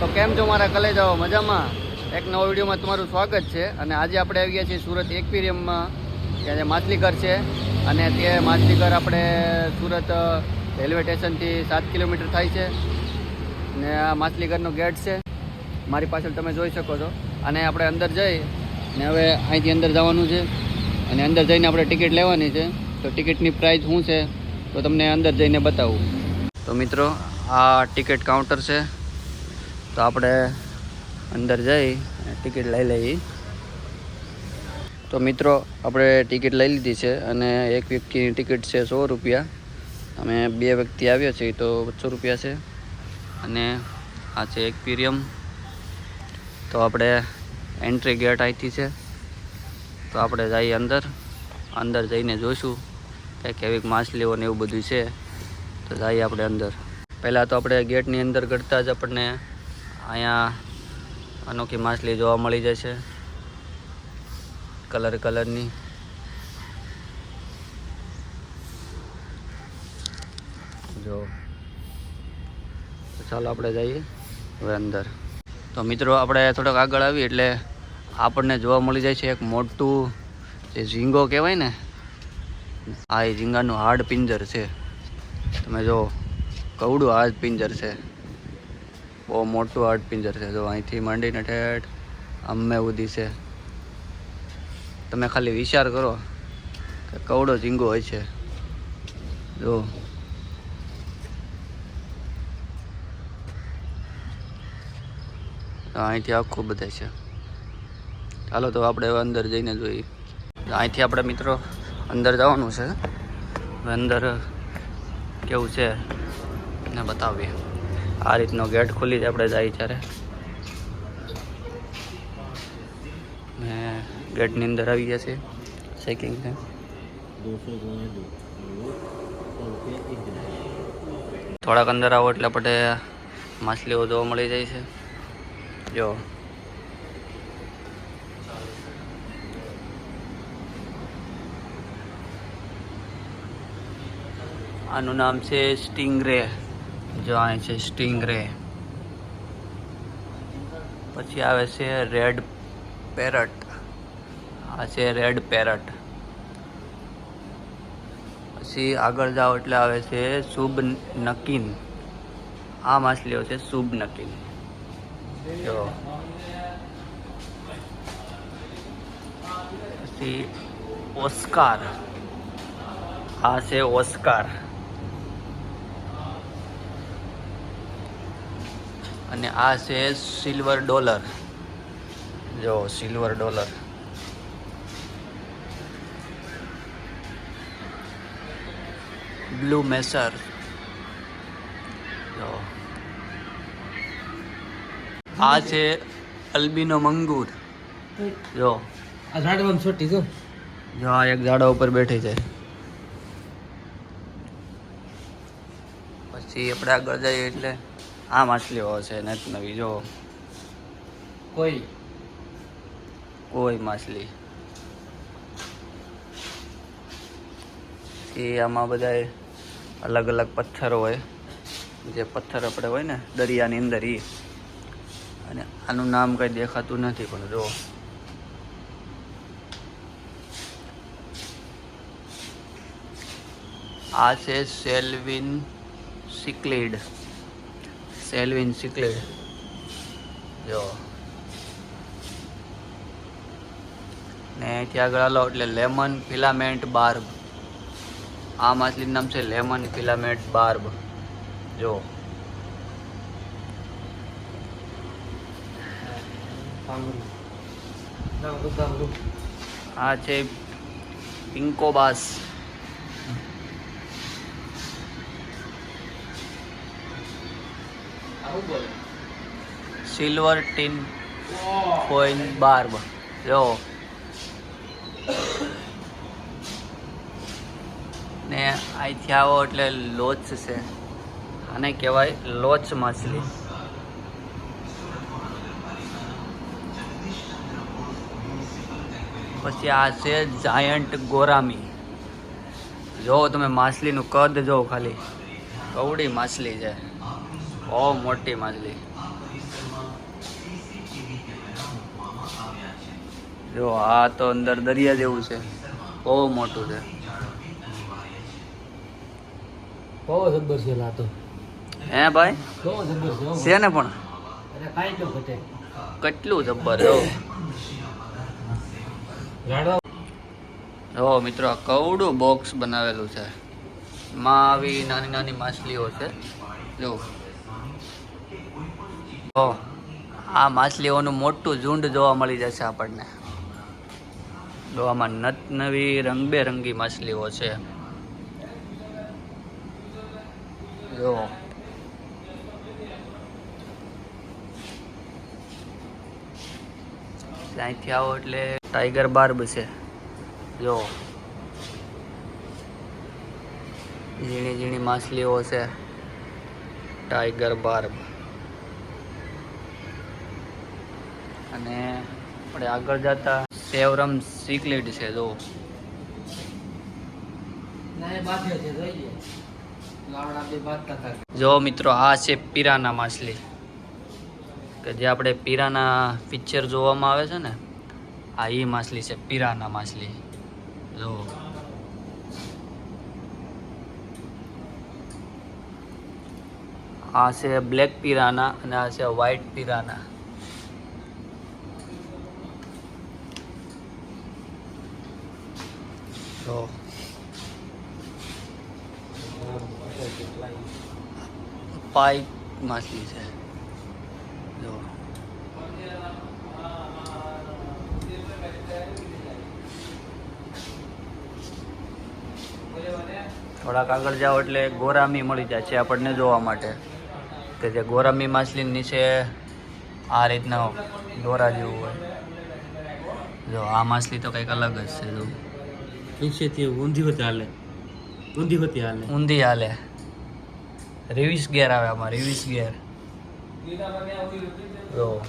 તો કેમ છો મારા કલેજાઓ? મજામાં? એક નવો વિડીયોમાં તમારું સ્વાગત છે. અને આજે આપણે આવી ગયા છીએ સુરત એક્વેરિયમમાં. ત્યાં જે માછલીઘર છે. અને તે માછલીઘર આપણે સુરત રેલવે સ્ટેશનથી સાત કિલોમીટર થાય છે. ને આ માછલીઘરનો ગેટ છે. મારી પાછળ તમે જોઈ શકો છો. અને આપણે અંદર જઈ, ને હવે અહીંથી અંદર જવાનું છે. અને અંદર જઈને આપણે ટિકિટ લેવાની છે. તો ટિકિટની પ્રાઇસ શું છે? તો તમને અંદર જઈને બતાવું. તો મિત્રો, આ ટિકિટ કાઉન્ટર છે. તો આપણે અંદર જઈ ટિકિટ લઈ લઈએ. તો મિત્રો, આપણે ટિકિટ લઈ લીધી છે અને એક વ્યક્તિની ટિકિટ છે સો રૂપિયા. અમે બે વ્યક્તિ આવ્યા છીએ તો બસો રૂપિયા છે અને આ છે એક પીરિયમ તો આપણે એન્ટ્રી ગેટ અહીંથી છે. તો આપણે જઈએ અંદર. અંદર જઈને જોઈશું કે કેવીક માછલીઓ ને એવું બધું છે. તો જઈએ આપણે અંદર. પહેલાં તો આપણે ગેટની અંદર કરતાં જ આપણને અહીંયા અનોખી માછલી જોવા મળી જશે કલર કલરની. જો. ચાલો આપણે જઈએ હવે અંદર. તો મિત્રો, આપણે થોડોક આગળ આવીએ એટલે આપણને જોવા મળી જાય છે એક મોટું જે ઝીંગો કહેવાય ને, આ એ ઝીંગાનું હાડ પિંજર છે. તમે જો, કવડું હાડ પિંજર છે. બહુ મોટું હાડ પિંજર છે. જો અહીંથી માંડીને ઠેઠ અમે ઉધી છે. તમે ખાલી વિચાર કરો કે કવડો ઝીંગો હોય છે. જો. અહીંથી આખું બધા છે. ચાલો તો આપણે અંદર જઈને જોઈએ. અહીંથી આપણે મિત્રો અંદર જવાનું છે. અંદર કેવું છે ને બતાવીએ. આ રીતનો ગેટ ખુલી આપણે જાય ત્યારે. ને ગેટની અંદર આવી ગયા છે. ચેકિંગ થોડાક અંદર આવો એટલે આપણે માછલીઓ જોવા મળી જાય છે. જો. આનું નામ છે સ્ટિંગરે જો અહીં છે સ્ટિંગરે. પછી આવે છે રેડ પેરટ. આ છે રેડ પેરટ. પછી આગળ જાઓ એટલે આવે છે શુભ નકીન. આ માછલીઓ છે શુભ નકીન. જો. પછી ઓસ્કાર. આ છે ઓસ્કાર. અને આ છે સિલ્વર ડોલર જો સિલ્વર ડોલર બ્લુ મેસર જો. આ છે અલ્બિનો મંગુર. જો. આ ઝાડવામાં છોટી જો. જો આ એક ઝાડા ઉપર બેઠી છે. પછી આપણે આગળ જઈએ એટલે આ માછલીઓ છે નેત નવી જો. કોઈ? કોઈ માછલી. એ આમાં બધા અલગ અલગ પથ્થર હોય. જે પથ્થર આપણે હોય ને દરિયાની અંદર એ અને આનું નામ કંઈ દેખાતું નથી પણ જો. આ છે સેલ્વિન સિક્લિડ. સેલ્વિન સિક્લિડ જો. ને ત્યાં આગળ આલો એટલે લેમન ફિલામેન્ટ બાર્બ આ માછલીનું નામ છે લેમન ફિલામેન્ટ બાર્બ જો. આ છે પિંકોબાસ સિલ્વર ટીન કોઈન બાર્બ જો. ને અહીંથી આવો એટલે લોચ છે. આને કહેવાય લોચ માછલી. પછી આ છે જાયન્ટ ગોરામી. જો તમે માછલીનું કદ જો ખાલી. કવડી માછલી છે. બહુ મોટી માછલી. જો આ તો અંદર દરિયા જેવું છે. બહુ મોટું છે. બહુ જબ્બર છે લાતો હે ભાઈ? બહુ જબ્બર છે ને પણ? અરે કાઈ તો ઘટે. કેટલું જબ્બર જો જો મિત્રો કવડું બોક્સ બનાવેલું છે. માં આવી નાની નાની માછલીઓ છે. જો. આ માછલીઓનું મોટું ઝુંડ જોવા મળી જશે આપણને. જો આમાં નત નવી રંગબેરંગી માછલીઓ છે. જો. ત્યાંથી આવો એટલે ટાઈગર બાર્બ છે. જો. ઝીણી ઝીણી માછલીઓ છે. Tiger barb. અને આપણે આગળ જતા સેવરમ સિકલેટ છે જો. જો મિત્રો આ છે પીરાના માછલી. કે જે આપણે પીરાના પિક્ચર જોવામાં આવે છે ને આ એ માછલી છે પીરાના માછલી. જો. આ છે બ્લેક પીરાના અને આ છે વ્હાઈટ પીરાના. જો પાઇપ માછલી છે. જો. થોડાક આગળ જાઓ એટલે ગોરામી મળી જાય છે આપણને જોવા માટે. કે જે ગોરામી માછલી નીચે આ રીતના દોરા જેવું હોય. જો, આ માછલી તો કંઈક અલગ જ છે, જો. નીચેથી ઊંધી હોતી હાલે. ઊંધી હોતી હાલે. ઊંધી હાલે. રિવિસ ગેર આવે આમાં રિવિસ ગેર. જો.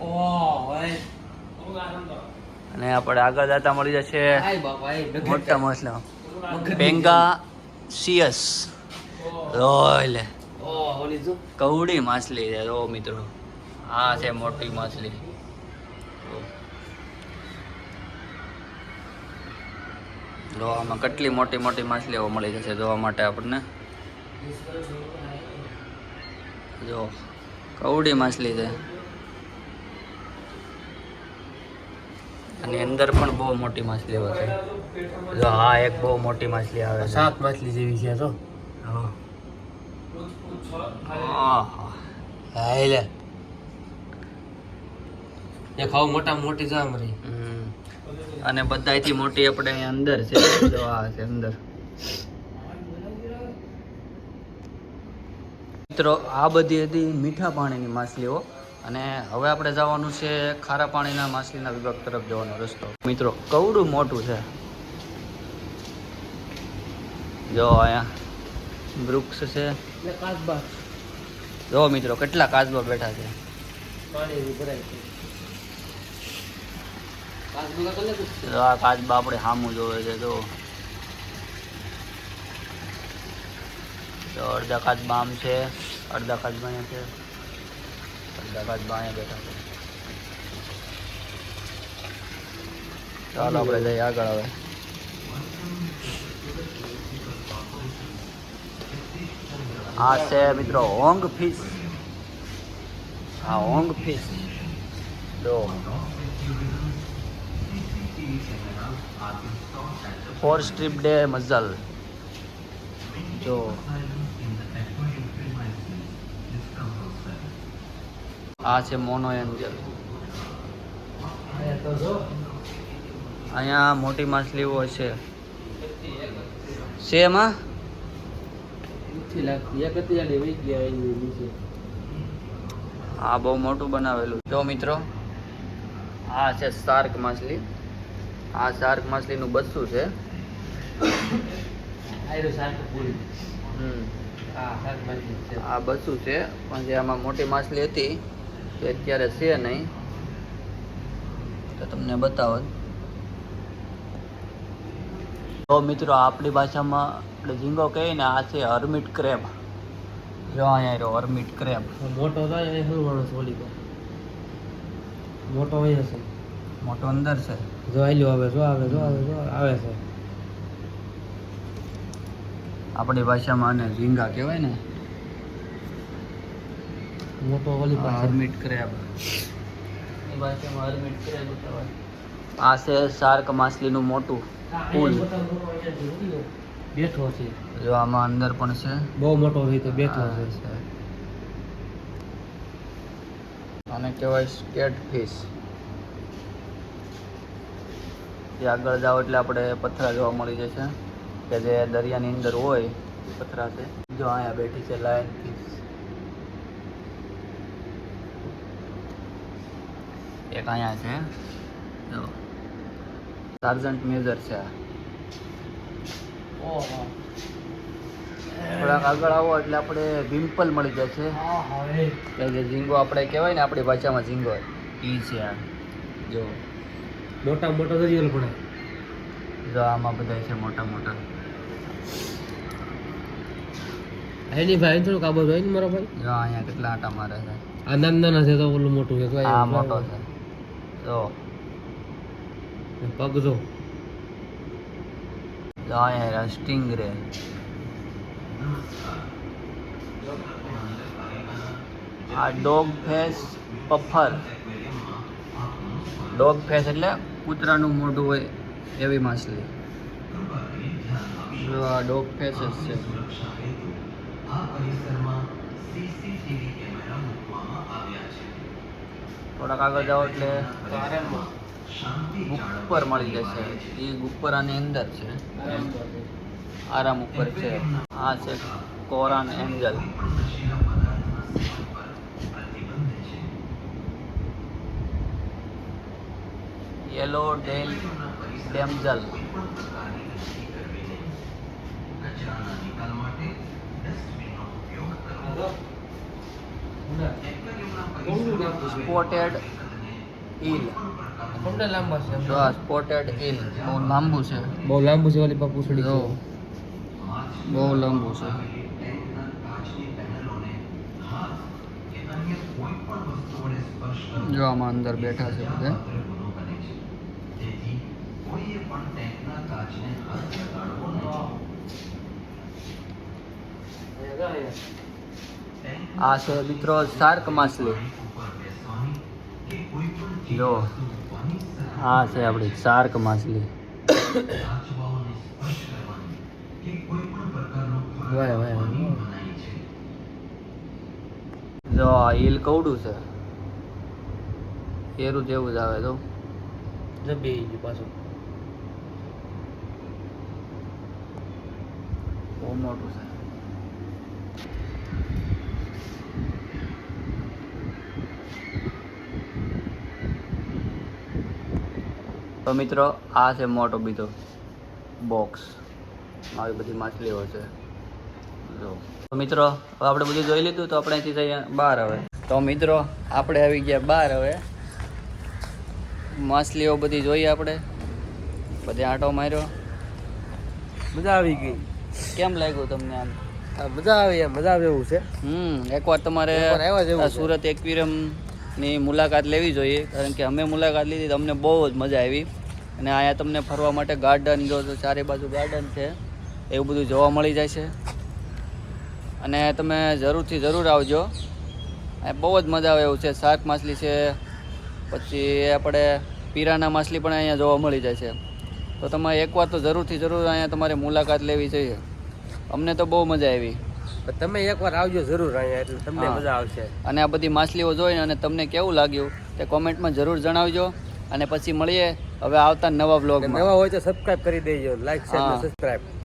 ઓહ અને આપણે આગળ જતા મળી જશે મોટા માછલા પેંગા સિયસ. રોય લે. ઓહ કવડી માછલી છે જો મિત્રો. આ છે મોટી માછલી. જો આમાં કેટલી મોટી મોટી માછલીઓ મળી જશે જોવા માટે આપણને જો કવડી માછલી છે અને અંદર પણ બહુ મોટી માછલીઓ છે જો આ એક બહુ મોટી માછલી આવે છે સાત માછલી જેવી છે તો હા. હા. એ ખાવ મોટા મોટી જામ રહી. અને બધાથી મોટી આપણે અહીંયા અંદર છે. જો આ છે અંદર. મિત્રો આ બધી હતી મીઠા પાણીની માછલીઓ. અને હવે આપણે જવાનું છે ખારા પાણીના માછલીના વિભાગ તરફ જવાનો રસ્તો. મિત્રો કવડું મોટું છે? જો અહીંયા વૃક્ષ છે. જો મિત્રો કેટલા કાચબા બેઠા છે? પાણી ભરાય છે કાચબા કલે પૂછશે જો આ કાચબા આપણે સામું જોવે છે તો અડધા કાચબા આમ છે, અડધા કાચબા અહીંયા છે, અડધા કાચબા અહીંયા બેઠા છે. ચાલો આપણે જઈએ આગળ હવે. આ છે મિત્રો, હોંગ ફિશ. હા, હોંગ ફિશ. જો. ફોર સ્ટ્રીપ ડે મઝલ જો આ છે મોનો એન્જલ અહીંયા મોટી માછલીઓ છે. છે એમાં? હા, બહુ મોટું બનાવેલું. જો મિત્રો, આ છે શાર્ક માછલી. આ શાર્ક માછલીનું બચ્ચું છે. આ બચ્ચું છે પણ જે આમાં મોટી માછલી હતી તે અત્યારે છે નહીં. તો તમને બતાવો તો મિત્રો આપણી ભાષામાં આપણે ઝીંગો કહીએ ને આ છે હર્મિટ ક્રેબ. જો અહીંયા રહ્યો હર્મિટ ક્રેબ. મોટો થાય એ હલવાણો છે ઓલી મોટો હોય છે. મોટો અંદર છે. જો આલ્યો આવે જો આવે જો આવે જો આવે છે. આપણી ભાષામાં આને રીંગા કહેવાય ને. મોટો ઓલી હર્મિટ ક્રેબ એ ભાષામાં હર્મિટ ક્રેબ કહેવાય. આ છે શાર્ક માછલીનું મોટું પુલ. બેઠો છે. જો આમાં અંદર પણ છે. બહુ મોટો છે તો બેઠો છે. આને કહેવાય સ્કેટ ફિશ જે આગળ જાઓ એટલે આપણે પથરા જોવા મળી જશે. કે જે દરિયાની અંદર હોય એ પથરા છે. જો અહીંયા બેઠી છે લાયન ફિશ એક અહીંયા છે. જો. સાર્જન્ટ મેજર છે. થોડાક આગળ આવો એટલે આપણે વિમ્પલ મળી જશે. કે જે ઝીંગો આપણે કહેવાય ને આપણી ભાષામાં ઝીંગો. એ છે આ. જો. મોટા મોટા દરિયો પડે. જો આમાં બધા છે મોટા મોટા. એની ભાઈ થોડું કાબો હોય ને મારો ભાઈ? જો અહીંયા કેટલા આટા મારે છે. આ નાના છે તો ઓલું મોટું છે તો આ મોટો છે. જો. પગ જો જો અહીંયા સ્ટિંગ રે. આ dog face puffer. Dog face એટલે કૂતરાનું મોઢું હોય એવી માછલી. આ ડોગ ફેસેસ છે. થોડાક આગળ જાઓ એટલે ગુપ્પર મળી જશે. એ ગુપ્પર આની અંદર છે. આરામ ઉપર છે. આ છે Koran angel yellow tail damsel spotted eel લાંબા છે જો આ સ્પોટેડ ઇલ બહુ લાંબુ છે. બહુ લાંબુ છે વાલી પાપુ છોડી બહુ લાંબુ છે. જો આમાં અંદર બેઠા છે બધા. આ છે મિત્રો શાર્ક માછલી. જો આ છે આપણી શાર્ક માછલી. વાય વાય જો આ ઈલ કવડું છે. એરું જેવું જ આવે તો. જબી પાછું. બહુ મોટું છે. તો મિત્રો, આ છે મોટો બીજો બોક્સ આવી બધી માછલીઓ છે. જો. તો મિત્રો આપણે બધું જોઈ લીધું તો આપણે અહીંથી જઈએ બહાર હવે. તો મિત્રો, આપણે આવી ગયા બહાર હવે. માછલીઓ બધી જોઈએ આપણે. બધી આંટો માર્યો. મજા આવી ગઈ. કેમ લાગ્યું તમને આમ? મજા આવી મજા આવે એવું છે. હમ એકવાર તમારે. સુરત એક્વેરિયમની મુલાકાત લેવી જોઈએ કારણ કે અમે મુલાકાત લીધી તો અમને બહુ જ મજા આવી. અને અહીંયા તમને ફરવા માટે ગાર્ડન જો તો ચારે બાજુ ગાર્ડન છે એવું બધું જોવા મળી જાય છે. અને તમે જરૂરથી જરૂર આવજો. બહુ જ મજા આવે એવું છે. શાક માછલી છે પછી આપણે પીરાના માછલી પણ અહીંયા જોવા મળી જાય છે. તો તમે એકવાર તો જરૂરથી જરૂર અહીંયા તમારે મુલાકાત લેવી જોઈએ. અમને તો બહુ મજા આવી. તમે એકવાર આવજો જરૂર અહીંયા એટલે તમને મજા આવશે. અને આ બધી માછલીઓ જોઈને અને તમને કેવું લાગ્યું તે કોમેન્ટમાં જરૂર જણાવજો. અને પછી મળીએ. હવે આવતા નવા અને વ્લોગમાં. નવા હોય તો સબસ્ક્રાઇબ કરી દેજો. Like share. સબસ્ક્રાઇબ